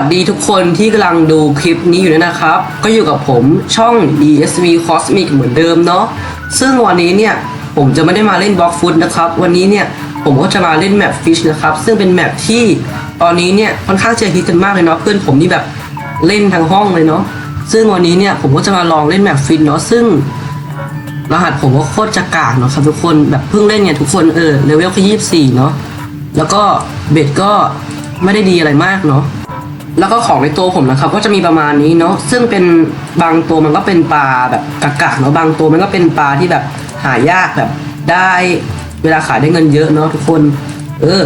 สดีทุกคนที่กำลังดูคลิปนี้อยู่นะครับ ก็อยู่กับผมช่อง ESV Cosmic เหมือนเดิมเนาะซึ่งวันนี้เนี่ยผมจะไม่ได้มาเล่นบล็อกฟุตนะครับ วันนี้เนี่ยผมก็จะมาเล่นแมปฟิชนะครับ ซึ่งเป็นแมปที่ตอนนี้เนี่ยค่อนข้างจะฮิตกันมากเลยเนาะเพื่อนผมนี่แบบเล่นทั้งห้องเลยเนาะซึ่งวันนี้เนี่ยผมก็จะมาลองเล่นแมปฟิชเนาะซึ่งรหัสผมก็โคตรจะกากเนาะครับทุกคนแบบเพิ่งเล่นไงทุกคนเออเลเวลแค่ยี่สิบสี่เนาะแล้วก็เบ็ดก็ไม่ได้ดีอะไรมากเนาะ แล้วก็ของในตัวผมนะครับ ก็จะมีประมาณนี้เนาะซึ่งเป็นบางตัวมันก็เป็นปลาแบบกากๆเนาะบางตัวมันก็เป็นปลาที่แบบหายากแบบได้เวลาขายได้เงินเยอะเนาะทุกคน เออ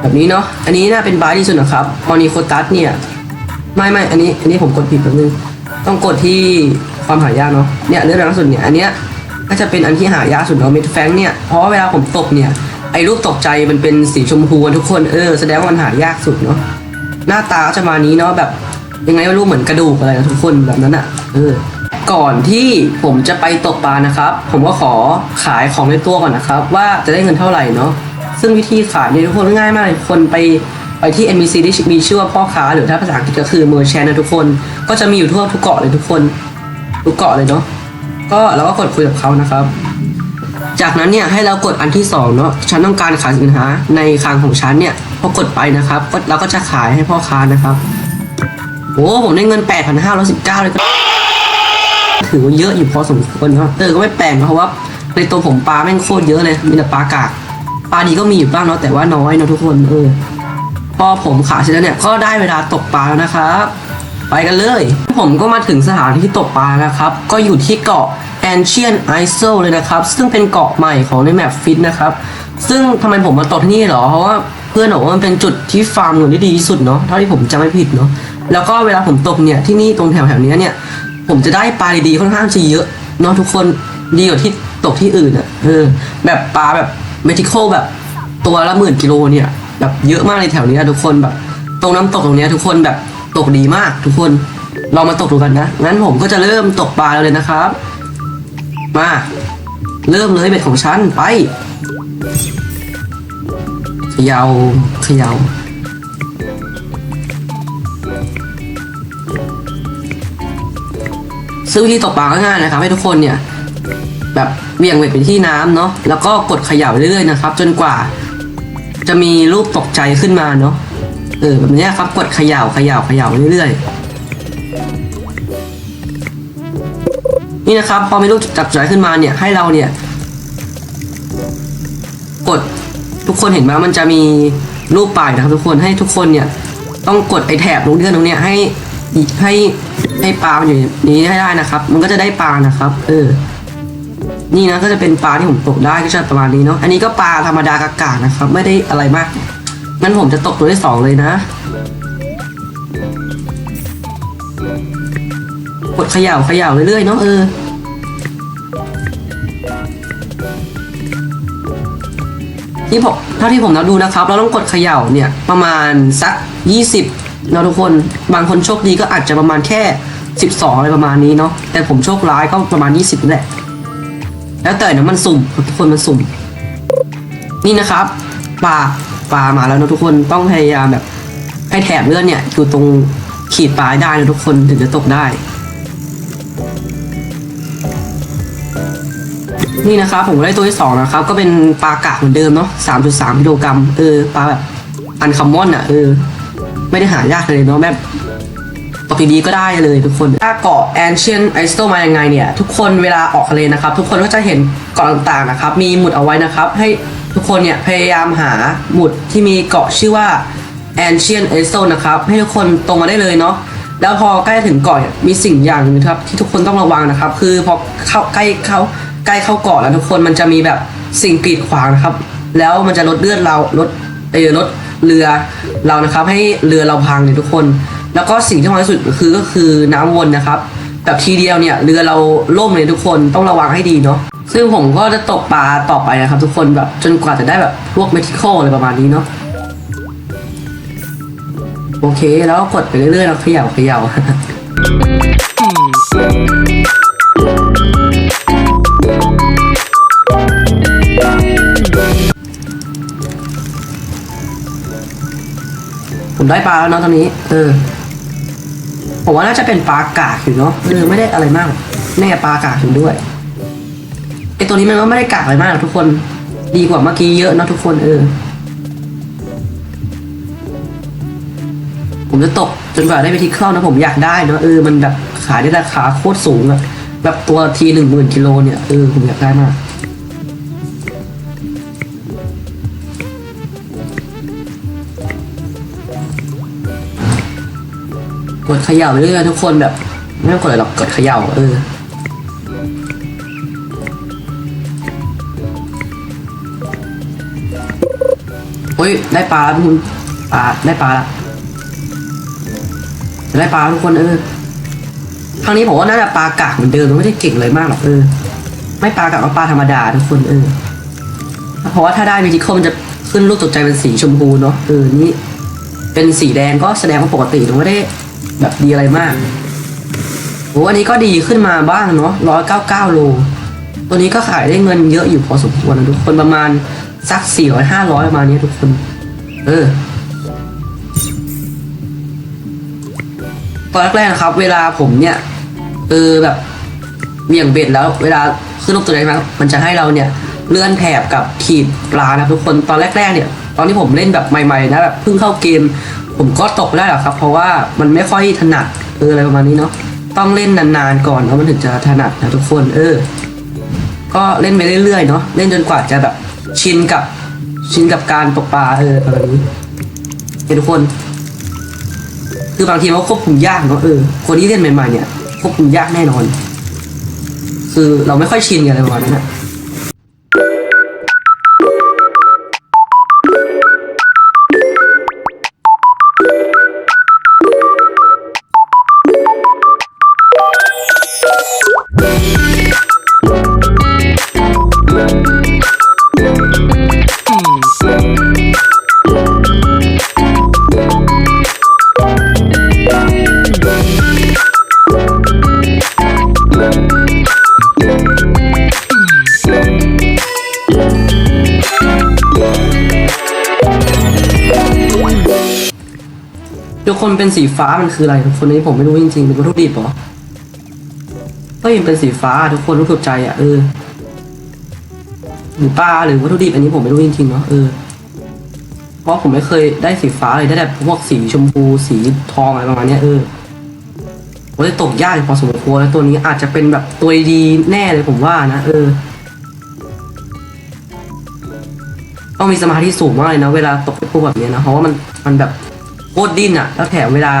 แบบนี้เนาะอันนี้น่าเป็นบาที่สุดนะครับมอนิโคตัสเนี่ย ไม่ไม่อันนี้ อันนี้ผมกดผิดแป๊บนึงต้องกดที่ความหายากเนาะเนี่ยเรื่องล่าสุดเนี่ยอันเนี้ยก็จะเป็นอันที่หายากสุดเนาะเมทแฟงเนี่ยเพราะเวลาผมตกเนี่ยไอ้รูปตกใจมันเป็นสีชมพูทุกคนเออแสดงว่ามันหายากสุดเนาะ หน้าตาจะมานี้เนาะแบบยังไงไม่รู้เหมือนกระดูกอะไรนะทุกคนแบบนั้นอะ่ะเออก่อนที่ผมจะไปตกปลานะครับ ผมก็ขอขายของในตัวก่อนนะครับ ว่าจะได้เงินเท่าไหร่เนาะซึ่งวิธีขายเนี่ยทุกคนง่ายมากเลยคนไปไปที่ NBC ที่มีชื่อว่าพ่อค้าหรือถ้าภาษาอังกฤษก็คือ merchant นะทุกคน ก็จะมีอยู่ทั่วทุกเกาะเลยทุกคน ทุกเกาะเลยเนาะก็เราก็กดคุยกับเขานะครับ จากนั้นเนี่ยให้เรากดอันที่สองเนาะฉันต้องการขายสินค้าในคลังของฉันเนี่ย พอกดไปนะครับก็เราก็จะขายให้พ่อค้านะครับโอ้ผมได้เงิน 8,519 เลยก็ถือว่าเยอะอยู่พอสมควรเนาะเออก็ไม่แปลกเพราะว่าในตัวผมปลาแม่งโคตรเยอะเลย มีแต่ปลากากปลาดีก็มีอยู่บ้างเนาะแต่ว่าน้อยเนาะทุกคนเออพอผมขายเสร็จแล้วเนี่ยก็ได้เวลาตกปลาแล้วนะครับ ไปกันเลย ผมก็มาถึงสถานที่ตกปลานะครับ ก็อยู่ที่เกาะ Ancient Isle เลยนะครับ ซึ่งเป็นเกาะใหม่ของในแมปฟิตนะครับ ซึ่งทำไมผมมาตกที่นี่หรอ เพราะว่าเพื่อนบอกว่ามันเป็นจุดที่ฟาร์มเงินที่ดีที่สุดเนาะเท่าที่ผมจำไม่ผิดเนาะแล้วก็เวลาผมตกเนี่ยที่นี่ตรงแถวแถวเนี้ยเนี่ย ผมจะได้ปลาดีๆค่อนข้างจะเยอะเนาะทุกคนดีกว่าที่ตกที่อื่นอะ่ะเออแบบปลาแบบเมทิโคแบบตัวละหมื่นกิโลเนี่ยแบบเยอะมากในแถวเนี้ยทุกคนแบบ ตรงน้ำตกตรงเนี้ยทุกคนแบบตกดีมาก ทุกคนลองมาตกดูกันนะงั้นผมก็จะเริ่มตกปลาเลยนะครับ มา เริ่มเลยเบ็ดของฉันไป ขยาเขยาซึ่งวิธีตกปลาก็ง่ายนะครับ ให้ทุกคนเนี่ย แบบเหวี่ยงเบ็ดไปที่น้ำเนาะแล้วก็กดเขย่าเรื่อยๆนะครับ จนกว่า จะมีรูปตกใจขึ้นมาเนาะเออแบบนี้ครับกดเขย่าเขย่าเขย่าเรื่อยๆ นี่นะครับ พอมีรูปจับใจขึ้นมาเนี่ยให้เราเนี่ย กด ทุกคนเห็นไหมมันจะมีรูปปลายนะครับ ทุกคนให้ทุกคนเนี่ยต้องกดไอแถบตรงเลื่อนตรงเนี้ยให้ให้ให้ปลามันอยู่นนี้ให้ได้นะครับ มันก็จะได้ปลานะครับ เออ นี่นะก็จะเป็นปลาที่ผมตกได้ก็จะประมาณนี้เนาะอันนี้ก็ปลาธรรมดากากานะครับ ไม่ได้อะไรมากงั้นผมจะตกตัวที่สองเลยนะกดเขย่าเขย่าเรื่อยๆเนาะเออ ที่ผมเท่าที่ผมนับดูนะครับ เราต้องกดเขย่าเนี่ยประมาณสัก 20เนาะทุกคนบางคนโชคดีก็อาจจะประมาณแค่ 12 อะไรประมาณนี้เนาะแต่ผมโชคร้ายก็ประมาณ 20แหละแล้วแต่นะมันสุ่มทุกคนมันสุ่ม นี่นะครับปลาปลามาแล้วนะทุกคนต้องพยายามแบบให้แถบเลือดเนี่ยอยู่ตรงขีดปลายได้นะทุกคนถึงจะตกได้ นี่นะครับผมได้ตัวที่สองนะครับ ก็เป็นปลากากเหมือนเดิมเนาะ3.3กิโลกรัมเออปลาแบบอันคัมมอนอะเออ ไม่ได้หายากเลยเนาะแบบปกติดีก็ได้เลยทุกคนถ้าเกาะ Ancient Isle มายังไงเนี่ยทุกคนเวลาออกทะเลนะครับ ทุกคนก็จะเห็นเกาะต่างๆนะครับ มีหมุดเอาไว้นะครับ ให้ทุกคนเนี่ยพยายามหาหมุดที่มีเกาะชื่อว่า Ancient Isle นะครับ ให้ทุกคนตรงมาได้เลยเนาะแล้วพอใกล้ถึงเกาะมีสิ่งอย่างนึงนะครับ ที่ทุกคนต้องระวังนะครับ คือพอเข้าใกล้เขา ใกล้เข้าเกาะแล้วทุกคนมันจะมีแบบสิ่งกีดขวางนะครับ แล้วมันจะลดเลือดเราลดเออลดเรือเรานะครับ ให้เรือเราพังเนี่ยทุกคน แล้วก็สิ่งที่สำคัญที่สุดคือก็คือน้ำวนนะครับแบบทีเดียวเนี่ยเรือเราล่มเลยทุกคนต้องระวังให้ดีเนาะซึ่งผมก็จะตกปลาต่อไปนะครับ ทุกคนแบบจนกว่าจะได้แบบพวกเมทิโคอะไรประมาณนี้เนาะโอเค แล้วกดไปเรื่อยๆแล้วเขย่าเขย่า ผมได้ปลาแล้วเนาะตอนนี้ เออ ผมว่าน่าจะเป็นปลากากอยู่เนาะเออไม่ได้อะไรมากแน่ปลากากอยู่ด้วยไอตัวนี้มันก็ไม่ได้กากอะไรมากหรอกทุกคนดีกว่าเมื่อกี้เยอะเนาะทุกคนเออ ผมจะตกจนกว่าได้ไปที่เข้านะผมอยากได้เนาะเออมันแบบขายได้ราคาโคตรสูงอะแบบตัวทีหนึ่งหมื่นกิโลเนี่ยเออผมอยากได้มาก ย่าไปเรื่อยๆทุกคนแบบ ไม่ต้องกดอะไรหรอกกดเขย่าเออเฮ้ยได้ปลาแล้วคุณปลาได้ปลาละได้ปลาทุกคนเออครั้งนี้ผมว่าน่าจะปลากากเหมือนเดิมมันไม่ได้เก่งเลยมากหรอกเออ ไม่ปลากากก็ปลาธรรมดาทุกคนเออเพราะว่าถ้าได้วิจิคอมันจะขึ้นลูกตกใจเป็นสีชมพูเนาะเออนี่เป็นสีแดงก็แสดงว่าปกติไม่ได้ แบบดีอะไรมากโอ้อันนี้ก็ดีขึ้นมาบ้างเนาะร้อยเก้าเก้าโล ตัวนี้ก็ขายได้เงินเยอะอยู่พอสมควรนะทุกคนประมาณสักสี่ร้อยห้าร้อยประมาณนี้ทุกคน เออตอนแรกๆนะครับ เวลาผมเนี่ยเออแบบเหวี่ยงเบ็ดแล้ว เวลาขึ้นลูกตัวใดมามันจะให้เราเนี่ยเลื่อนแถบกับขีดปลานะทุกคนตอนแรกๆเนี่ย ตอนที่ผมเล่นแบบใหม่ๆนะแบบเพิ่งเข้าเกม ผมก็ตกได้หรอครับ เพราะว่ามันไม่ค่อยถนัดเอออะไรประมาณนี้เนาะต้องเล่นนานๆก่อนแล้วมันถึงจะถนัดนะทุกคนเออ ก็เล่นไปเรื่อยๆเนาะเล่นจนกว่าจะแบบชินกับชินกับการตกปลาเออประมาณนี้เห็นทุกคน คือบางทีมันควบคุมยากเนาะเออคนที่เล่นใหม่ๆเนี่ยควบคุมยากแน่นอน คือเราไม่ค่อยชินกันอะไรประมาณนั้นนะ ทุกคนเป็นสีฟ้ามันคืออะไรทุกคนนี้ผมไม่รู้จริงๆเป็นวัตถุดิบหรอก็ยังเป็นสีฟ้าทุกคนรู้ถูกใจอะเออหรือปลาหรือวัตถุดิบอันนี้ผมไม่รู้จริงๆเนาะเออเพราะผมไม่เคยได้สีฟ้าเลยได้แต่พวกสีชมพูสีทองอะไรประมาณเนี้ยเออโอ้ยตกยากพอสมควรแล้วตัวนี้อาจจะเป็นแบบตัวดีแน่เลยผมว่านะเออต้องมีสมาธิสูงมากเลยนะเวลาตกไปพวกแบบเนี้ยนะเพราะว่ามันมันแบบ โคตรดิ้นอะแล้วแถมเวลา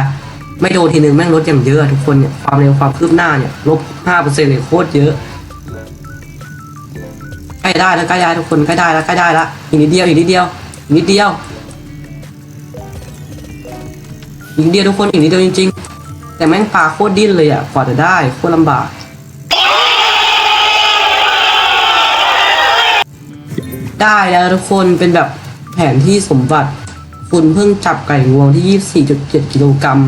ไม่โดนทีนึงแม่งลดอย่างเยอะทุกคนเนี่ย ความเร็วความคืบหน้าเนี่ยลบห้าเปอร์เซ็นต์เลยโคตรเยอะใกล้ได้แล้วใกล้ได้ทุกคนใกล้ได้แล้วใกล้ได้ละอีกนิดเดียวอีกนิดเดียวอีกนิดเดียวอีกนิดเดียวทุกคนอีกนิดเดียวจริง ๆ แต่แม่งปลาโคตรดิ้นเลยอะกว่าจะได้โคตรลำบากได้แล้วทุกคนเป็นแบบแผนที่สมบัติ คุณเพิ่งจับไก่งวงที่ 24.7 กิโลกรัม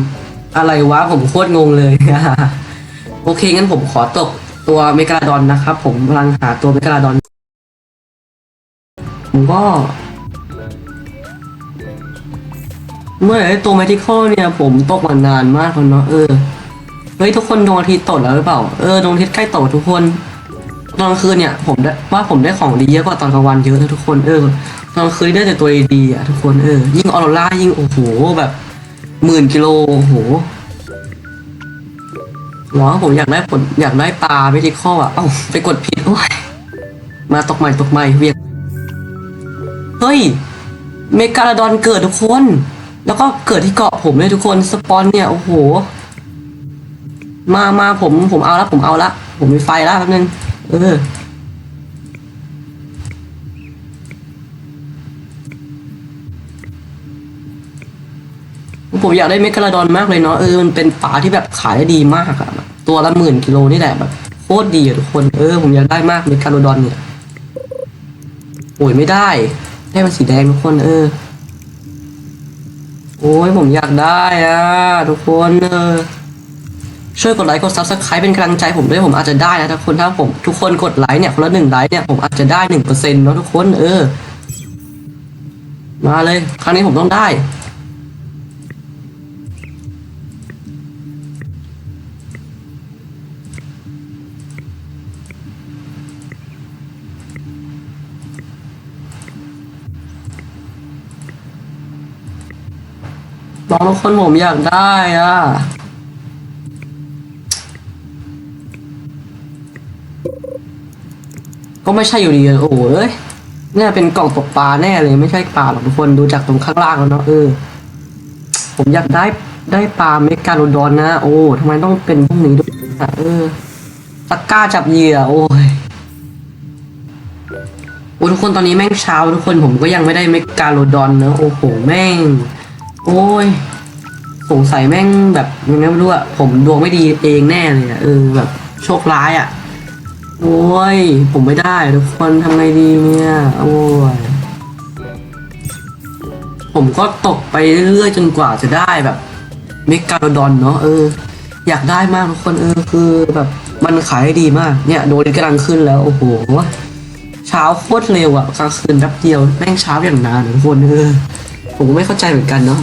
อะไรวะ ผมโคตรงงเลย โอเค งั้นผมขอตกตัวเมกาดอนนะครับ ผมกำลังหาตัวเมกาดอน ผมก็ เมื่อไอ้ตัวแมทิคอลเนี่ย ผมตกมานานมากแล้วเนาะเออ เฮ้ย ทุกคนดวงอาทิตย์ตกแล้วหรือเปล่า เออดวงอาทิตย์ใกล้ตกทุกคน ตอนกลางคืนเนี่ยผมได้ว่าผมได้ของดีเยอะกว่าตอนกลางวันเยอะนะทุกคนเออตอนกลางคืนได้แต่ตัวดีอะทุกคนเออยิ่งออโรร่ายิ่งโอ้โหแบบหมื่นกิโลโอ้โหหรอผมอยากได้ผลอยากได้ปลาไม่ที่ข้ออะเอ้าไปกดผิดโอ้ยมาตกใหม่ตกใหม่เวียนเฮ้ยเมกาลาดอนเกิดทุกคน แล้วก็เกิดที่เกาะผมเลยทุกคนสปอนเนี่ยโอ้โห มามาผมผมเอาละผมเอาละผมมีไฟแล้วแป๊บนึง เออผมอยากได้เมกาลาดอนมากเลยเนาะเออมันเป็นปลาที่แบบขายได้ดีมากอะตัวละหมื่นกิโลนี่แหละแบบโคตรดีอะทุกคนเออผมอยากได้มากเมกาลาดอนเนี่ยโอ้ยไม่ได้ได้มันสีแดงทุกคนเออ โอ้ยผมอยากได้อะทุกคนเออ ช่วยกดไลค์กดซับสไครป์เป็นกำลังใจผมด้วยผมอาจจะได้นะทุกคนถ้าผมทุกคนกดไลค์เนี่ยคนละหนึ่งไลค์เนี่ยผมอาจจะได้หนึ่งเปอร์เซ็นต์เนาะทุกคนเออ มาเลย ครั้งนี้ผมต้องได้น้องทุกคนผมอยากได้อะ ก็ไม่ใช่อยู่ดีโอ้โหเอ้ยเนี่ยเป็นกล่องตกปลาแน่เลยไม่ใช่ปลาหรอกทุกคนดูจากตรงข้างล่างแล้วเนาะเออ ผมอยากได้ได้ปลาเมกาโลดอนนะ โอ้ทำไมต้องเป็นพวกนี้ด้วยอะเออตะกร้าจับเหยื่อโอ้ยโอ้ทุกคนตอนนี้แม่งเช้าทุกคนผมก็ยังไม่ได้เมกาโลดอนเนอะโอ้โหแม่ง โอ้ยสงสัยแม่งแบบยังไงไม่รู้อะผมดวงไม่ดีเองแน่เลยอะเออแบบโชคร้ายอะ โอ้ย ผมไม่ได้ทุกคนทำไงดีเนี่ย โอ้ย ผมก็ตกไปเรื่อยๆจนกว่าจะได้แบบเมกาโลดอนเนาะเออ อยากได้มากทุกคนเออคือแบบมันขายได้ดีมาก เนี่ยโดนกำลังขึ้นแล้ว โอ้โห เช้าโคตรเร็วอะกลางคืนแป๊บเดียวแม่งเช้าอย่างนานทุกคนเออผมก็ไม่เข้าใจเหมือนกันเนาะ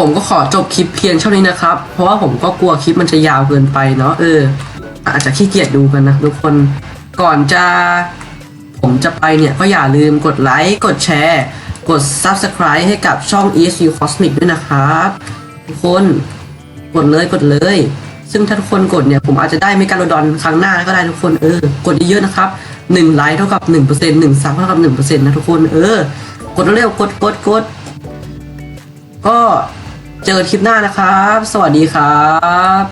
ผมก็ขอจบคลิปเพียงเท่านี้นะครับ เพราะว่าผมก็กลัวคลิปมันจะยาวเกินไปเนาะเออ อาจจะขี้เกียจดูกันนะทุกคนก่อนจะ ผมจะไปเนี่ย ก็อย่าลืมกดไลค์ กดแชร์ กด Subscribe ให้กับช่อง ESU Cosmic ด้วยนะครับ ทุกคนกดเลยกดเลย ซึ่งถ้าทุกคนกดเนี่ย ผมอาจจะได้เมกาโดอนครั้งหน้าก็ได้ทุกคนเออกดเยอะๆนะครับ1ไลค์เท่ากับ1% 1ซับเท่ากับ1%นะทุกคนเออ กดเร็วกดกดกดก็ เจอกันคลิปหน้านะครับ สวัสดีครับ